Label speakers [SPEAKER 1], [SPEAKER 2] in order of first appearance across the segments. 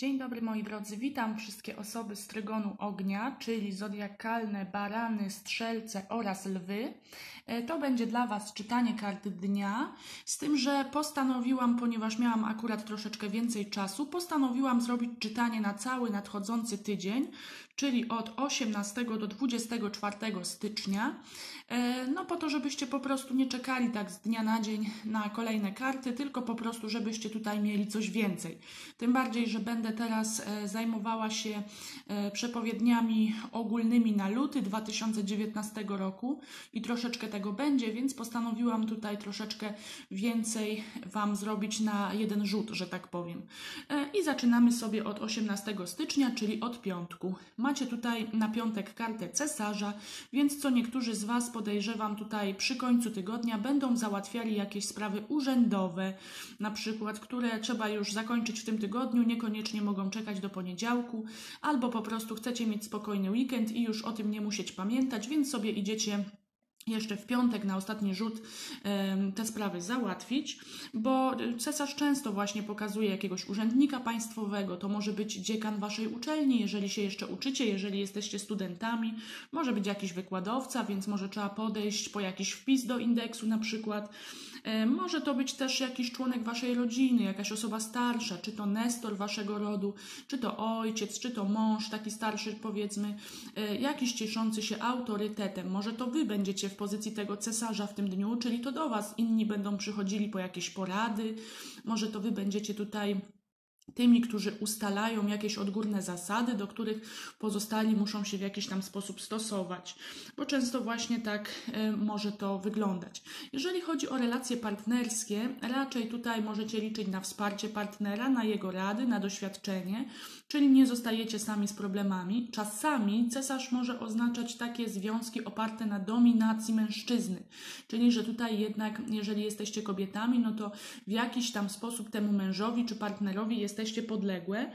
[SPEAKER 1] Dzień dobry moi drodzy, witam wszystkie osoby z trygonu ognia, czyli zodiakalne barany, strzelce oraz lwy. E, to będzie dla Was czytanie kart dnia, z tym, że postanowiłam, ponieważ miałam akurat troszeczkę więcej czasu, postanowiłam zrobić czytanie na cały nadchodzący tydzień, czyli od 18 do 24 stycznia. E, no po to, żebyście po prostu nie czekali tak z dnia na dzień na kolejne karty, tylko po prostu, żebyście tutaj mieli coś więcej. Tym bardziej, że będę teraz e, zajmowała się e, przepowiedniami ogólnymi na luty 2019 roku i troszeczkę tego będzie, więc postanowiłam tutaj troszeczkę więcej Wam zrobić na jeden rzut, że tak powiem. I zaczynamy sobie od 18 stycznia, czyli od piątku. Macie tutaj na piątek kartę cesarza, więc co niektórzy z Was podejrzewam tutaj przy końcu tygodnia będą załatwiali jakieś sprawy urzędowe, na przykład, które trzeba już zakończyć w tym tygodniu, niekoniecznie mogą czekać do poniedziałku, albo po prostu chcecie mieć spokojny weekend i już o tym nie musieć pamiętać, więc sobie idziecie jeszcze w piątek na ostatni rzut te sprawy załatwić, bo cesarz często właśnie pokazuje jakiegoś urzędnika państwowego, to może być dziekan waszej uczelni, jeżeli się jeszcze uczycie, jeżeli jesteście studentami, może być jakiś wykładowca, więc może trzeba podejść po jakiś wpis do indeksu na przykład. Może to być też jakiś członek waszej rodziny, jakaś osoba starsza, czy to nestor waszego rodu, czy to ojciec, czy to mąż taki starszy powiedzmy, e, jakiś cieszący się autorytetem. Może to wy będziecie w pozycji tego cesarza w tym dniu, czyli to do was. Inni będą przychodzili po jakieś porady, może to wy będziecie tutaj tymi, którzy ustalają jakieś odgórne zasady, do których pozostali muszą się w jakiś tam sposób stosować, bo często właśnie tak y, może to wyglądać. Jeżeli chodzi o relacje partnerskie, raczej tutaj możecie liczyć na wsparcie partnera, na jego rady, na doświadczenie, czyli nie zostajecie sami z problemami. Czasami cesarz może oznaczać takie związki oparte na dominacji mężczyzny, czyli że tutaj jednak, jeżeli jesteście kobietami, no to w jakiś tam sposób temu mężowi czy partnerowi jesteście podległe,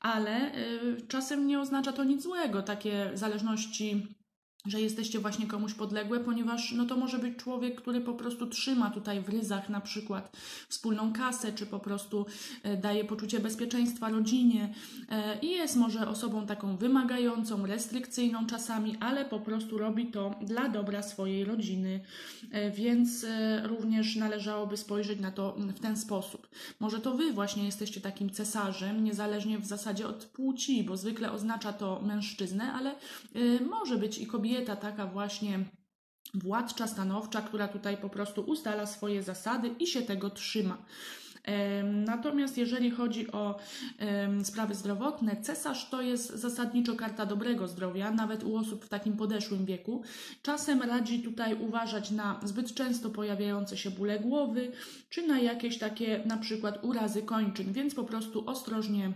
[SPEAKER 1] ale y, czasem nie oznacza to nic złego, takie zależności że jesteście właśnie komuś podległe, ponieważ no to może być człowiek, który po prostu trzyma tutaj w ryzach na przykład wspólną kasę, czy po prostu e, daje poczucie bezpieczeństwa rodzinie e, i jest może osobą taką wymagającą, restrykcyjną czasami, ale po prostu robi to dla dobra swojej rodziny, e, więc również należałoby spojrzeć na to w ten sposób. Może to wy właśnie jesteście takim cesarzem, niezależnie w zasadzie od płci, bo zwykle oznacza to mężczyznę, ale może być i kobieta, kobieta taka właśnie władcza, stanowcza, która tutaj po prostu ustala swoje zasady i się tego trzyma. Natomiast jeżeli chodzi o sprawy zdrowotne, cesarz to jest zasadniczo karta dobrego zdrowia, nawet u osób w takim podeszłym wieku. Czasem radzi tutaj uważać na zbyt często pojawiające się bóle głowy, czy na jakieś takie na przykład urazy kończyn, więc po prostu ostrożnie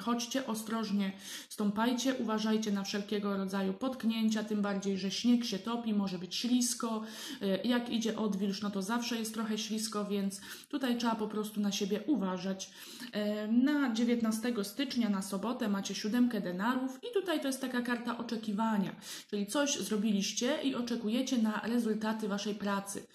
[SPEAKER 1] Chodźcie ostrożnie, stąpajcie, uważajcie na wszelkiego rodzaju potknięcia, tym bardziej, że śnieg się topi, może być ślisko. E, jak idzie odwilż, no to zawsze jest trochę ślisko, więc tutaj trzeba po prostu na siebie uważać. Na 19 stycznia, na sobotę, macie siódemkę denarów, i tutaj to jest taka karta oczekiwania, czyli coś zrobiliście i oczekujecie na rezultaty waszej pracy.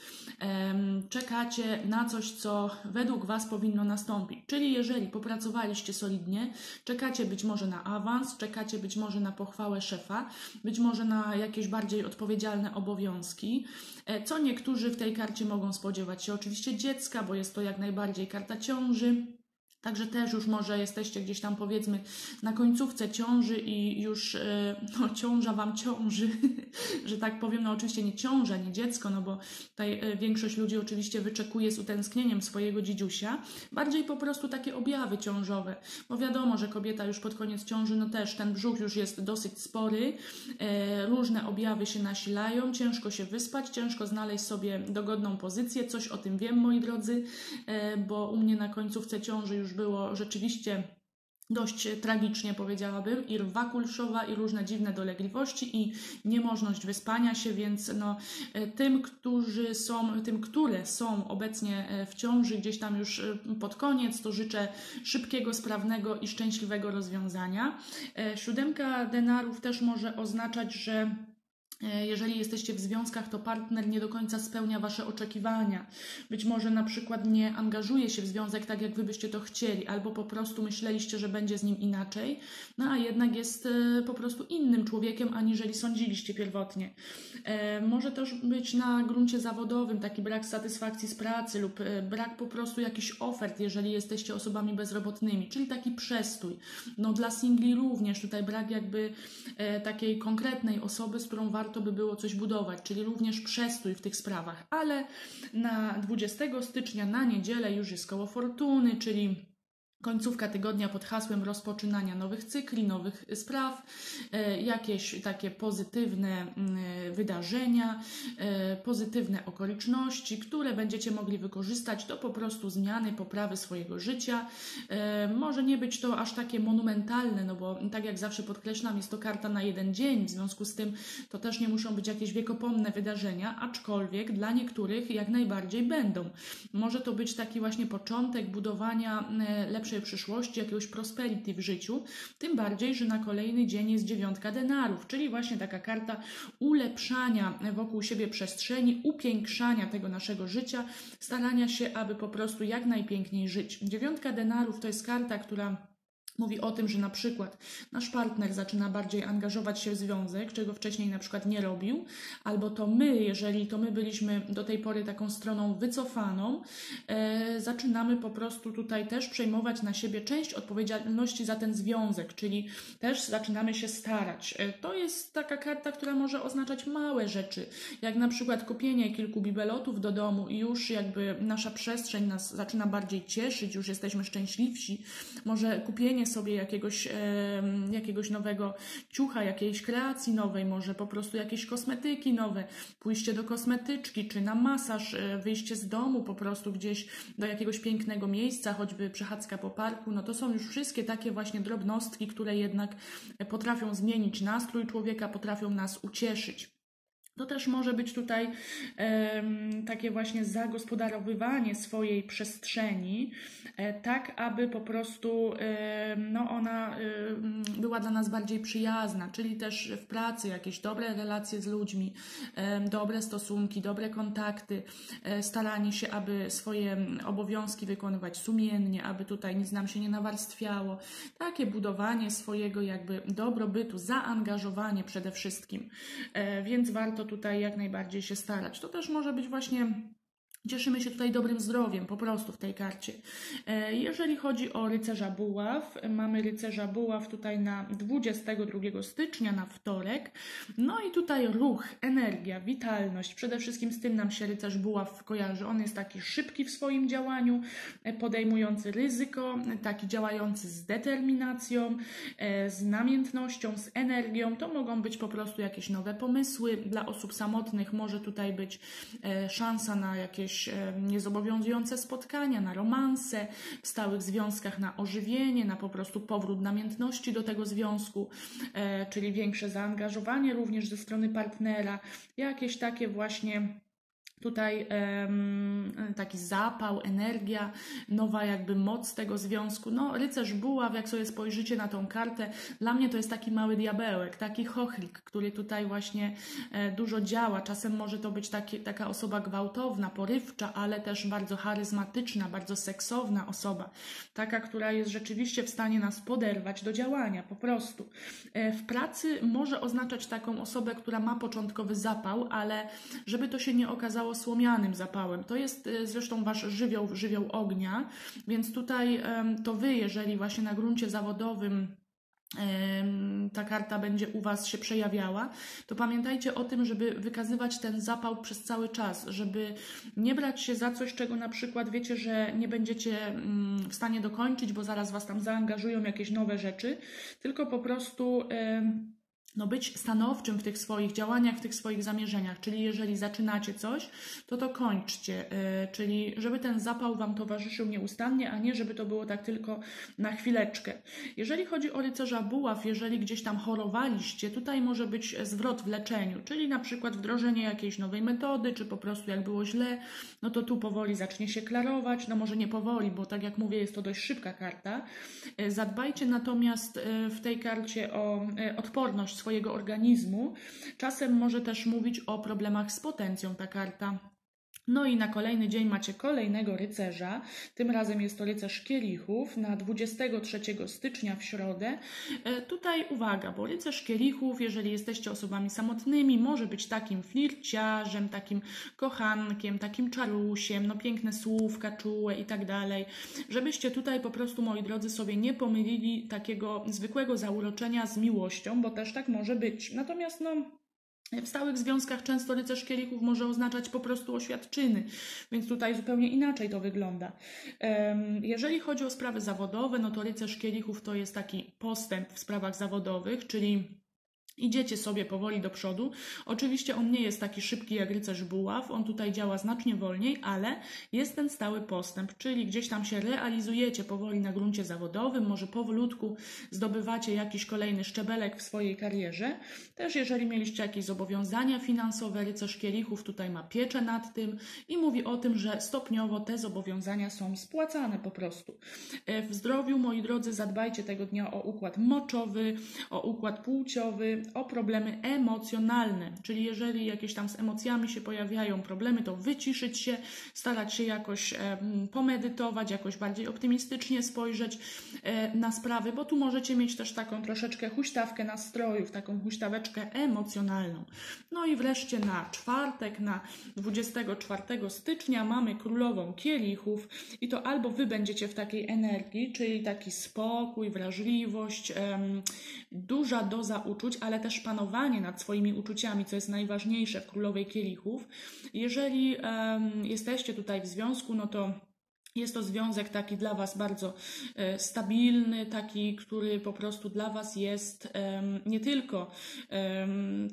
[SPEAKER 1] Czekacie na coś, co według Was powinno nastąpić. Czyli jeżeli popracowaliście solidnie, czekacie być może na awans, czekacie być może na pochwałę szefa, być może na jakieś bardziej odpowiedzialne obowiązki. E, co niektórzy w tej karcie mogą spodziewać się oczywiście dziecka, bo jest to jak najbardziej karta ciąży. Także też już może jesteście gdzieś tam powiedzmy na końcówce ciąży i już e, no, ciąża wam ciąży, że tak powiem, no oczywiście nie ciąża, nie dziecko, no bo tutaj e, większość ludzi oczywiście wyczekuje z utęsknieniem swojego dzidziusia, bardziej po prostu takie objawy ciążowe, bo wiadomo, że kobieta już pod koniec ciąży, no też ten brzuch już jest dosyć spory, e, różne objawy się nasilają, ciężko się wyspać, ciężko znaleźć sobie dogodną pozycję, coś o tym wiem, moi drodzy, bo u mnie na końcówce ciąży już było rzeczywiście dość tragicznie powiedziałabym, i rwa kulszowa, i różne dziwne dolegliwości, i niemożność wyspania się, więc no, tym, którzy są, tym, które są obecnie e, w ciąży gdzieś tam już e, pod koniec, to życzę szybkiego, sprawnego i szczęśliwego rozwiązania. E, siódemka denarów też może oznaczać, że E, jeżeli jesteście w związkach, to partner nie do końca spełnia Wasze oczekiwania. Być może na przykład nie angażuje się w związek tak, jak Wy byście to chcieli, albo po prostu myśleliście, że będzie z nim inaczej, no a jednak jest e, po prostu innym człowiekiem, aniżeli sądziliście pierwotnie. E, może też być na gruncie zawodowym taki brak satysfakcji z pracy lub brak po prostu jakichś ofert, jeżeli jesteście osobami bezrobotnymi, czyli taki przestój. No dla singli również tutaj brak jakby takiej konkretnej osoby, z którą warto warto by było coś budować, czyli również przestój w tych sprawach. Ale na 20 stycznia, na niedzielę, już jest koło fortuny, czyli końcówka tygodnia pod hasłem rozpoczynania nowych cykli, nowych spraw, e, jakieś takie pozytywne mm, wydarzenia, e, pozytywne okoliczności, które będziecie mogli wykorzystać do po prostu zmiany, poprawy swojego życia. E, może nie być to aż takie monumentalne, no bo tak jak zawsze podkreślam, jest to karta na jeden dzień, w związku z tym to też nie muszą być jakieś wiekopomne wydarzenia, aczkolwiek dla niektórych jak najbardziej będą. Może to być taki właśnie początek budowania lepszej lepszej przyszłości, jakiegoś prosperity w życiu, tym bardziej, że na kolejny dzień jest dziewiątka denarów, czyli właśnie taka karta ulepszania wokół siebie przestrzeni, upiększania tego naszego życia, starania się, aby po prostu jak najpiękniej żyć. Dziewiątka denarów to jest karta, która Mówi o tym, że na przykład nasz partner zaczyna bardziej angażować się w związek, czego wcześniej na przykład nie robił, albo to my, jeżeli to my byliśmy do tej pory taką stroną wycofaną, e, zaczynamy po prostu tutaj też przejmować na siebie część odpowiedzialności za ten związek, czyli też zaczynamy się starać. E, to jest taka karta, która może oznaczać małe rzeczy, jak na przykład kupienie kilku bibelotów do domu i już jakby nasza przestrzeń nas zaczyna bardziej cieszyć, już jesteśmy szczęśliwsi. Może kupienie kupienie sobie jakiegoś, jakiegoś nowego ciucha, jakiejś kreacji nowej, może po prostu jakieś kosmetyki nowe, pójście do kosmetyczki, czy na masaż, e, wyjście z domu po prostu gdzieś do jakiegoś pięknego miejsca, choćby przechadzka po parku, no to są już wszystkie takie właśnie drobnostki, które jednak potrafią zmienić nastrój człowieka, potrafią nas ucieszyć. To też może być tutaj takie właśnie zagospodarowywanie swojej przestrzeni, e, tak aby po prostu no ona e, była dla nas bardziej przyjazna, czyli też w pracy jakieś dobre relacje z ludźmi, dobre stosunki, dobre kontakty, e, staranie się, aby swoje obowiązki wykonywać sumiennie, aby tutaj nic nam się nie nawarstwiało. Takie budowanie swojego jakby dobrobytu, zaangażowanie przede wszystkim. Więc warto tutaj jak najbardziej się starać. To też może być właśnie Cieszymy się tutaj dobrym zdrowiem, po prostu w tej karcie. E, jeżeli chodzi o rycerza buław, mamy rycerza buław tutaj na 22 stycznia, na wtorek. No i tutaj ruch, energia, witalność. Przede wszystkim z tym nam się rycerz buław kojarzy. On jest taki szybki w swoim działaniu, e, podejmujący ryzyko, taki działający z determinacją, e, z namiętnością, z energią. To mogą być po prostu jakieś nowe pomysły. Dla osób samotnych może tutaj być szansa na jakieś jakieś niezobowiązujące spotkania, na romanse, w stałych związkach na ożywienie, na po prostu powrót namiętności do tego związku, e, czyli większe zaangażowanie również ze strony partnera, jakieś takie właśnie tutaj taki zapał, energia, nowa jakby moc tego związku. No, rycerz buław, jak sobie spojrzycie na tą kartę, dla mnie to jest taki mały diabełek, taki chochlik, który tutaj właśnie e, dużo działa. Czasem może to być taki, taka osoba gwałtowna, porywcza, ale też bardzo charyzmatyczna, bardzo seksowna osoba. Taka, która jest rzeczywiście w stanie nas poderwać do działania, po prostu. E, w pracy może oznaczać taką osobę, która ma początkowy zapał, ale żeby to się nie okazało słomianym zapałem. To jest e, zresztą wasz żywioł, żywioł ognia, więc tutaj to wy, jeżeli właśnie na gruncie zawodowym ta karta będzie u Was się przejawiała, to pamiętajcie o tym, żeby wykazywać ten zapał przez cały czas, żeby nie brać się za coś, czego na przykład wiecie, że nie będziecie mm, w stanie dokończyć, bo zaraz Was tam zaangażują jakieś nowe rzeczy, tylko po prostu no być stanowczym w tych swoich działaniach, w tych swoich zamierzeniach. Czyli jeżeli zaczynacie coś, to to kończcie. Yy, czyli żeby ten zapał Wam towarzyszył nieustannie, a nie żeby to było tak tylko na chwileczkę. Jeżeli chodzi o rycerza buław, jeżeli gdzieś tam chorowaliście, tutaj może być zwrot w leczeniu, czyli na przykład wdrożenie jakiejś nowej metody, czy po prostu jak było źle, no to tu powoli zacznie się klarować, no może nie powoli, bo tak jak mówię, jest to dość szybka karta. Yy, zadbajcie natomiast yy, w tej karcie o odporność swojego organizmu. Czasem może też mówić o problemach z potencją ta karta. No i na kolejny dzień macie kolejnego rycerza. Tym razem jest to rycerz kielichów na 23 stycznia w środę. E, tutaj uwaga, bo rycerz kielichów, jeżeli jesteście osobami samotnymi, może być takim flirciarzem, takim kochankiem, takim czarusiem, no piękne słówka, czułe i tak dalej. Żebyście tutaj po prostu, moi drodzy, sobie nie pomylili takiego zwykłego zauroczenia z miłością, bo też tak może być. Natomiast no w stałych związkach często rycerz kielichów może oznaczać po prostu oświadczyny, więc tutaj zupełnie inaczej to wygląda. Jeżeli chodzi o sprawy zawodowe, no to rycerz kielichów to jest taki postęp w sprawach zawodowych, czyli Idziecie sobie powoli do przodu. Oczywiście on nie jest taki szybki jak rycerz buław, on tutaj działa znacznie wolniej, ale jest ten stały postęp, czyli gdzieś tam się realizujecie powoli na gruncie zawodowym, może powolutku zdobywacie jakiś kolejny szczebelek w swojej karierze. Też jeżeli mieliście jakieś zobowiązania finansowe, rycerz kielichów tutaj ma pieczę nad tym i mówi o tym, że stopniowo te zobowiązania są spłacane po prostu. E, w zdrowiu, moi drodzy, zadbajcie tego dnia o układ moczowy, o układ płciowy, o problemy emocjonalne, czyli jeżeli jakieś tam z emocjami się pojawiają problemy, to wyciszyć się, starać się jakoś pomedytować, jakoś bardziej optymistycznie spojrzeć e, na sprawy, bo tu możecie mieć też taką troszeczkę huśtawkę nastrojów, taką huśtaweczkę emocjonalną. No i wreszcie na czwartek, na 24 stycznia mamy królową kielichów i to albo wy będziecie w takiej energii, czyli taki spokój, wrażliwość, duża doza uczuć, ale też panowanie nad swoimi uczuciami, co jest najważniejsze w Królowej Kielichów. Jeżeli um, jesteście tutaj w związku, no to jest to związek taki dla Was bardzo e, stabilny, taki, który po prostu dla Was jest nie tylko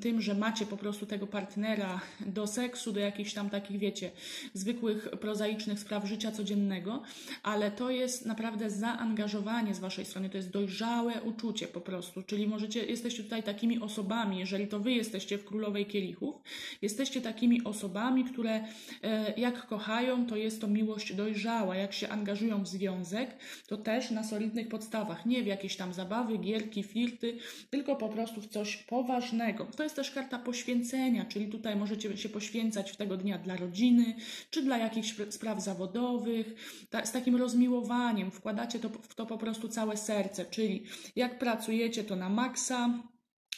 [SPEAKER 1] tym, że macie po prostu tego partnera do seksu, do jakichś tam takich, wiecie, zwykłych, prozaicznych spraw życia codziennego, ale to jest naprawdę zaangażowanie z Waszej strony, to jest dojrzałe uczucie po prostu, czyli możecie, jesteście tutaj takimi osobami, jeżeli to Wy jesteście w Królowej Kielichów, jesteście takimi osobami, które e, jak kochają, to jest to miłość dojrzała, jak się angażują w związek, to też na solidnych podstawach, nie w jakieś tam zabawy, gierki, flirty, tylko po prostu w coś poważnego. To jest też karta poświęcenia, czyli tutaj możecie się poświęcać w tego dnia dla rodziny, czy dla jakichś spraw zawodowych, ta, z takim rozmiłowaniem, wkładacie to, w to po prostu całe serce, czyli jak pracujecie to na maksa,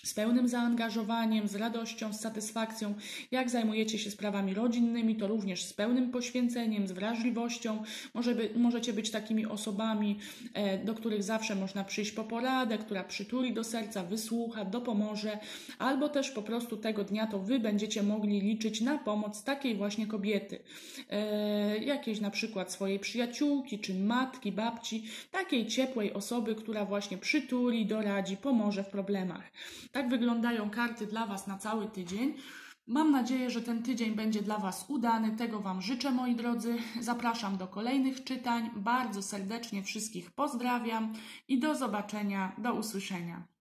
[SPEAKER 1] z pełnym zaangażowaniem, z radością, z satysfakcją. Jak zajmujecie się sprawami rodzinnymi, to również z pełnym poświęceniem, z wrażliwością. Może by, możecie być takimi osobami, e, do których zawsze można przyjść po poradę, która przytuli do serca, wysłucha, dopomoże, albo też po prostu tego dnia to wy będziecie mogli liczyć na pomoc takiej właśnie kobiety. E, jakiejś na przykład swojej przyjaciółki, czy matki, babci, takiej ciepłej osoby, która właśnie przytuli, doradzi, pomoże w problemach. Tak wyglądają karty dla Was na cały tydzień. Mam nadzieję, że ten tydzień będzie dla Was udany. Tego Wam życzę, moi drodzy. Zapraszam do kolejnych czytań. Bardzo serdecznie wszystkich pozdrawiam i do zobaczenia, do usłyszenia.